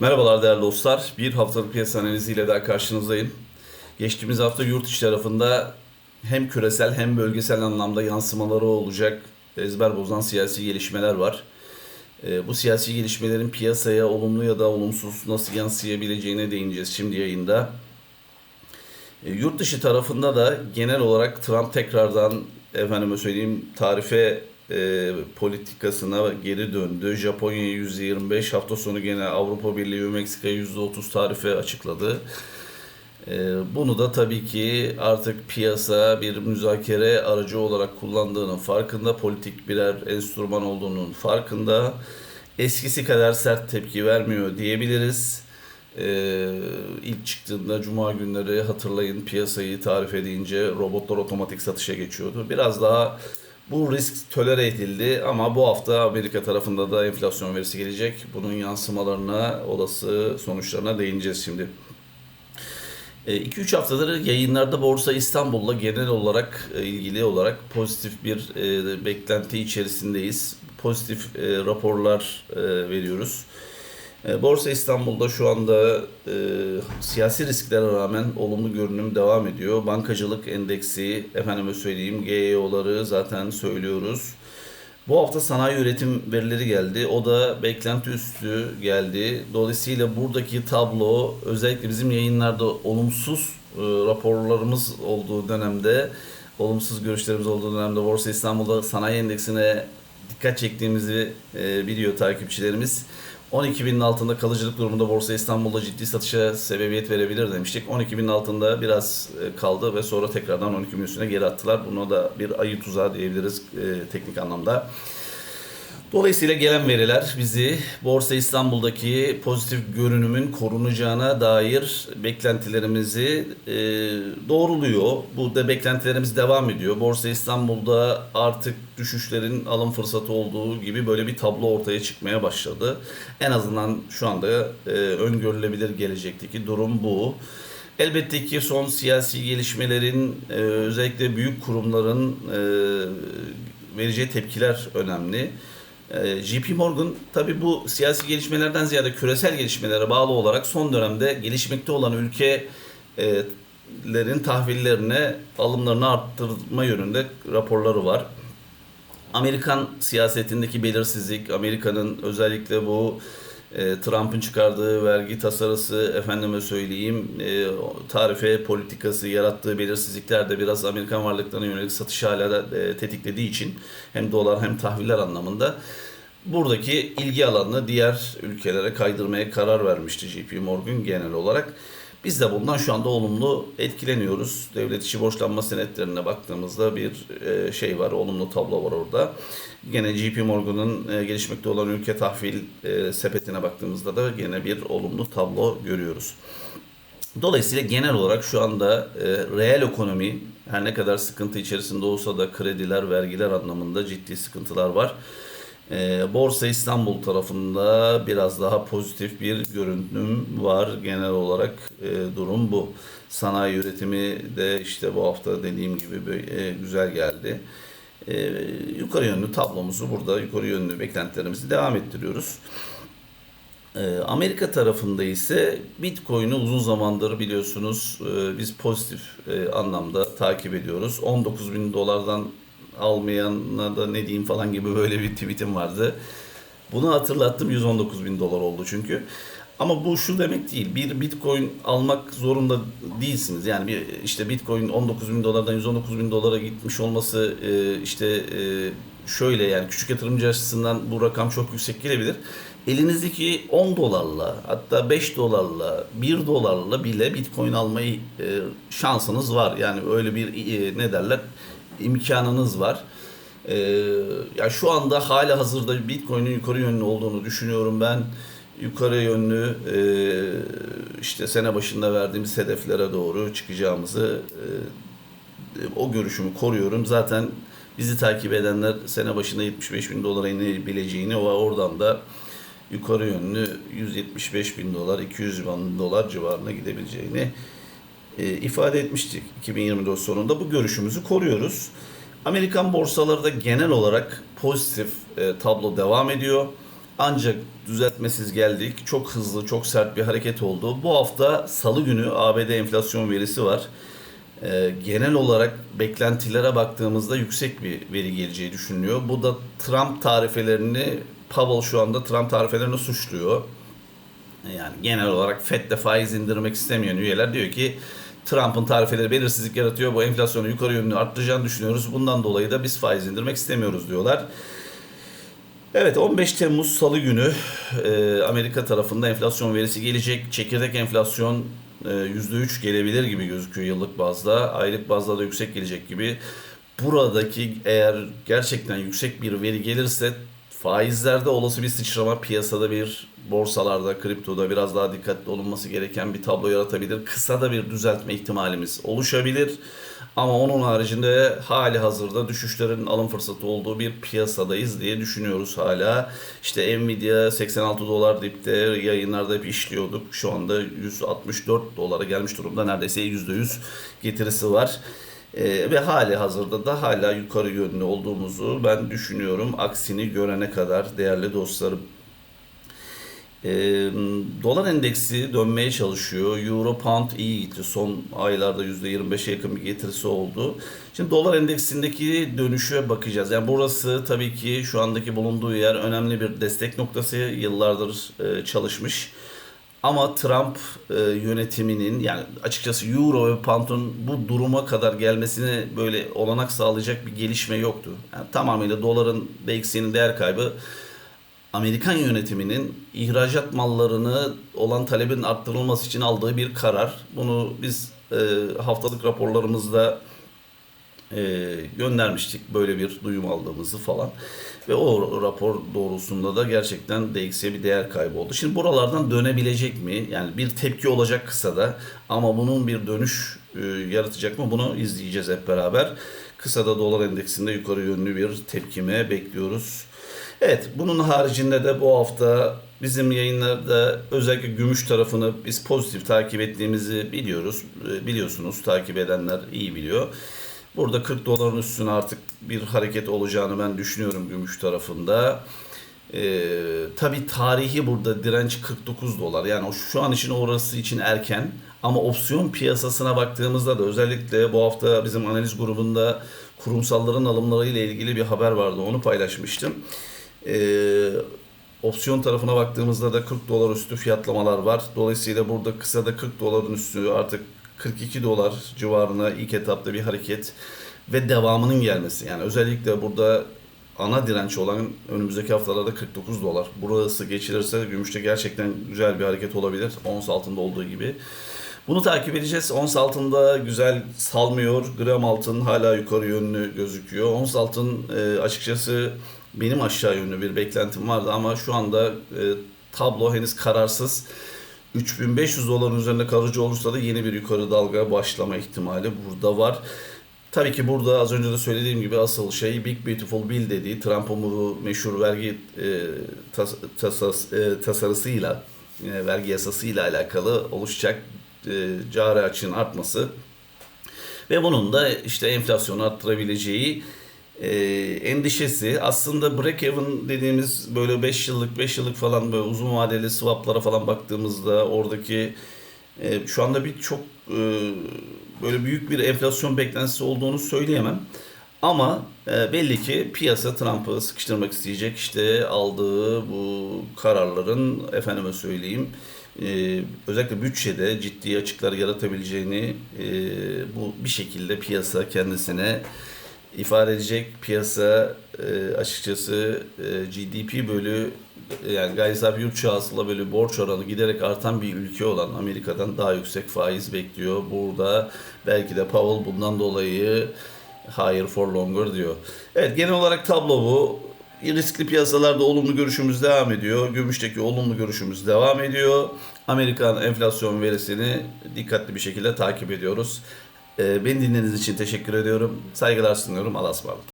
Merhabalar değerli dostlar. Bir haftalık piyasa analiziyle daha karşınızdayım. Geçtiğimiz hafta yurt içi tarafında hem küresel hem bölgesel anlamda yansımaları olacak ezber bozan siyasi gelişmeler var. Ee, Bu siyasi gelişmelerin piyasaya olumlu ya da olumsuz nasıl yansıyabileceğine değineceğiz şimdi yayında. E, Yurt dışı tarafında da genel olarak Trump tekrardan efendime söyleyeyim tarife e, politikasına geri döndü. Japonya %25 hafta sonu gene Avrupa Birliği ve Meksika %30 tarife açıkladı. E, bunu da tabii ki artık piyasa bir müzakere aracı olarak kullandığının farkında, politik birer enstrüman olduğunun farkında. Eskisi kadar sert tepki vermiyor diyebiliriz. Ee, ilk çıktığında cuma günleri hatırlayın piyasayı tarif edince robotlar otomatik satışa geçiyordu. Biraz daha bu risk tolere edildi ama bu hafta Amerika tarafında da enflasyon verisi gelecek. Bunun yansımalarına, olası sonuçlarına değineceğiz şimdi. 2-3 haftadır yayınlarda Borsa İstanbul'la genel olarak e, ilgili olarak pozitif bir e, beklenti içerisindeyiz. Pozitif e, raporlar e, veriyoruz. E, Borsa İstanbul'da şu anda e, siyasi risklere rağmen olumlu görünüm devam ediyor. Bankacılık endeksi, efendime söyleyeyim GEO'ları zaten söylüyoruz. Bu hafta sanayi üretim verileri geldi. O da beklenti üstü geldi. Dolayısıyla buradaki tablo özellikle bizim yayınlarda olumsuz e, raporlarımız olduğu dönemde, olumsuz görüşlerimiz olduğu dönemde Borsa İstanbul'da sanayi endeksine dikkat çektiğimizi e, biliyor takipçilerimiz. 12 binin altında kalıcılık durumunda Borsa İstanbul'da ciddi satışa sebebiyet verebilir demiştik. 12 binin altında biraz e, kaldı ve sonra tekrardan 12 bin üstüne geri attılar. Buna da bir ayı tuzağı diyebiliriz e, teknik anlamda. Dolayısıyla gelen veriler bizi Borsa İstanbul'daki pozitif görünümün korunacağına dair beklentilerimizi e, doğruluyor. Bu da beklentilerimiz devam ediyor. Borsa İstanbul'da artık düşüşlerin alım fırsatı olduğu gibi böyle bir tablo ortaya çıkmaya başladı. En azından şu anda e, öngörülebilir gelecekteki durum bu. Elbette ki son siyasi gelişmelerin e, özellikle büyük kurumların e, vereceği tepkiler önemli. Ee, JP Morgan tabi bu siyasi gelişmelerden ziyade küresel gelişmelere bağlı olarak son dönemde gelişmekte olan ülkelerin tahvillerine alımlarını arttırma yönünde raporları var. Amerikan siyasetindeki belirsizlik, Amerika'nın özellikle bu e, Trump'ın çıkardığı vergi tasarısı, efendime söyleyeyim, e, tarife politikası yarattığı belirsizlikler de biraz Amerikan varlıklarına yönelik satış hala da e, tetiklediği için hem dolar hem tahviller anlamında buradaki ilgi alanını diğer ülkelere kaydırmaya karar vermişti JP Morgan genel olarak. Biz de bundan şu anda olumlu etkileniyoruz. Devlet içi borçlanma senetlerine baktığımızda bir e, şey var, olumlu tablo var orada. Gene JP Morgan'ın e, gelişmekte olan ülke tahvil e, sepetine baktığımızda da gene bir olumlu tablo görüyoruz. Dolayısıyla genel olarak şu anda reel ekonomi her ne kadar sıkıntı içerisinde olsa da krediler, vergiler anlamında ciddi sıkıntılar var. E, Borsa İstanbul tarafında biraz daha pozitif bir görünüm var. Genel olarak e, durum bu. Sanayi üretimi de işte bu hafta dediğim gibi böyle, e, güzel geldi. E, yukarı yönlü tablomuzu burada yukarı yönlü beklentilerimizi devam ettiriyoruz. E, Amerika tarafında ise Bitcoin'i uzun zamandır biliyorsunuz e, biz pozitif e, anlamda takip ediyoruz. 19 bin dolardan almayana da ne diyeyim falan gibi böyle bir tweetim vardı. Bunu hatırlattım 119 bin dolar oldu çünkü. Ama bu şu demek değil. Bir bitcoin almak zorunda değilsiniz. Yani bir işte bitcoin 19 bin dolardan 119 bin dolara gitmiş olması e, işte e, şöyle yani küçük yatırımcı açısından bu rakam çok yüksek gelebilir. Elinizdeki 10 dolarla hatta 5 dolarla 1 dolarla bile bitcoin almayı e, şansınız var. Yani öyle bir ne derler imkanınız var. Ee, ya şu anda hala hazırda Bitcoin'in yukarı yönlü olduğunu düşünüyorum ben. Yukarı yönlü e, işte sene başında verdiğimiz hedeflere doğru çıkacağımızı e, o görüşümü koruyorum. Zaten bizi takip edenler sene başında 75 bin dolara inebileceğini ve oradan da yukarı yönlü 175 bin dolar, 200 bin dolar civarına gidebileceğini e, ifade etmiştik 2024 sonunda. Bu görüşümüzü koruyoruz. Amerikan borsaları da genel olarak pozitif e, tablo devam ediyor. Ancak düzeltmesiz geldik. Çok hızlı, çok sert bir hareket oldu. Bu hafta Salı günü ABD enflasyon verisi var. Ee, genel olarak beklentilere baktığımızda yüksek bir veri geleceği düşünülüyor. Bu da Trump tarifelerini, Powell şu anda Trump tarifelerini suçluyor. Yani genel olarak FED'de faiz indirmek istemeyen üyeler diyor ki Trump'ın tarifeleri belirsizlik yaratıyor. Bu enflasyonu yukarı yönlü arttıracağını düşünüyoruz. Bundan dolayı da biz faiz indirmek istemiyoruz diyorlar. Evet 15 Temmuz Salı günü e, Amerika tarafında enflasyon verisi gelecek. Çekirdek enflasyon e, %3 gelebilir gibi gözüküyor yıllık bazda. Aylık bazda da yüksek gelecek gibi. Buradaki eğer gerçekten yüksek bir veri gelirse faizlerde olası bir sıçrama piyasada bir borsalarda, kriptoda biraz daha dikkatli olunması gereken bir tablo yaratabilir. Kısa da bir düzeltme ihtimalimiz oluşabilir. Ama onun haricinde hali hazırda düşüşlerin alım fırsatı olduğu bir piyasadayız diye düşünüyoruz hala. İşte Nvidia 86 dolar dipte yayınlarda hep işliyorduk. Şu anda 164 dolara gelmiş durumda. Neredeyse %100 getirisi var. Ee, ve hali hazırda da hala yukarı yönlü olduğumuzu ben düşünüyorum. Aksini görene kadar değerli dostlarım. E, dolar endeksi dönmeye çalışıyor. Euro pound iyi gitti. Son aylarda %25'e yakın bir getirisi oldu. Şimdi dolar endeksindeki dönüşe bakacağız. Yani burası tabii ki şu andaki bulunduğu yer önemli bir destek noktası. Yıllardır e, çalışmış. Ama Trump e, yönetiminin yani açıkçası Euro ve Pound'un bu duruma kadar gelmesine böyle olanak sağlayacak bir gelişme yoktu. Yani tamamıyla doların DXY'nin değer kaybı Amerikan yönetiminin ihracat mallarını olan talebin arttırılması için aldığı bir karar. Bunu biz e, haftalık raporlarımızda e, göndermiştik böyle bir duyum aldığımızı falan. Ve o rapor doğrusunda da gerçekten DX'ye bir değer kaybı oldu. Şimdi buralardan dönebilecek mi? Yani bir tepki olacak kısada ama bunun bir dönüş e, yaratacak mı? Bunu izleyeceğiz hep beraber. Kısada dolar endeksinde yukarı yönlü bir tepkime bekliyoruz. Evet, bunun haricinde de bu hafta bizim yayınlarda özellikle gümüş tarafını biz pozitif takip ettiğimizi biliyoruz. E, Biliyorsunuz, takip edenler iyi biliyor. Burada 40 doların üstüne artık bir hareket olacağını ben düşünüyorum gümüş tarafında. Ee, tabii tarihi burada direnç 49 dolar. Yani şu an için orası için erken. Ama opsiyon piyasasına baktığımızda da özellikle bu hafta bizim analiz grubunda kurumsalların alımları ile ilgili bir haber vardı. Onu paylaşmıştım. Ee, opsiyon tarafına baktığımızda da 40 dolar üstü fiyatlamalar var. Dolayısıyla burada kısada 40 doların üstü artık 42 dolar civarına ilk etapta bir hareket ve devamının gelmesi. Yani özellikle burada ana direnç olan önümüzdeki haftalarda 49 dolar. Burası geçilirse gümüşte gerçekten güzel bir hareket olabilir. Ons altında olduğu gibi. Bunu takip edeceğiz. Ons altında güzel salmıyor. Gram altın hala yukarı yönlü gözüküyor. Ons altın e, açıkçası benim aşağı yönlü bir beklentim vardı ama şu anda e, tablo henüz kararsız. 3500 doların üzerinde kalıcı olursa da yeni bir yukarı dalga başlama ihtimali burada var. Tabii ki burada az önce de söylediğim gibi asıl şey Big Beautiful Bill dediği Trump'ın bu meşhur vergi e, tas, tasas, e, tasarısıyla e, vergi yasasıyla alakalı oluşacak e, cari açığın artması ve bunun da işte enflasyonu arttırabileceği e, endişesi aslında break even dediğimiz böyle 5 yıllık 5 yıllık falan böyle uzun vadeli swaplara falan baktığımızda oradaki e, şu anda birçok e, böyle büyük bir enflasyon beklentisi olduğunu söyleyemem. Ama e, belli ki piyasa Trump'ı sıkıştırmak isteyecek. İşte aldığı bu kararların efendime söyleyeyim e, özellikle bütçede ciddi açıklar yaratabileceğini e, bu bir şekilde piyasa kendisine ifade edecek. Piyasa e, açıkçası e, GDP bölü e, yani gayri safi yurt içi hasıla bölü borç oranı giderek artan bir ülke olan Amerika'dan daha yüksek faiz bekliyor. Burada belki de Powell bundan dolayı higher for longer diyor. Evet genel olarak tablo bu. Riskli piyasalarda olumlu görüşümüz devam ediyor. Gümüşteki olumlu görüşümüz devam ediyor. Amerikan enflasyon verisini dikkatli bir şekilde takip ediyoruz. Ee, Beni dinlediğiniz için teşekkür ediyorum. Saygılar sunuyorum. Allah'a ısmarladık.